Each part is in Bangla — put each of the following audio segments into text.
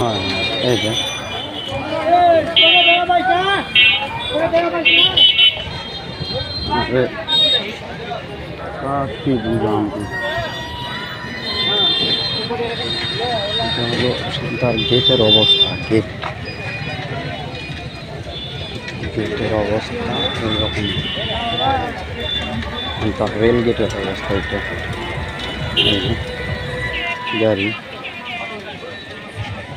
হ্যাঁ এই যে। হলো তার গেটের অবস্থা, গেট। গেটের অবস্থা এইরকম। তার রেল গেটের অবস্থা এটা গাড়ি এই যে। হয় এটা পুলিশ না কি সুন্দর সুন্দর সিঁড়িটার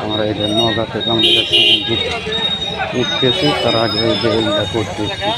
আমরা এটা নগা থেকে আমরা উঠতেছি তার আগে এই করতেছি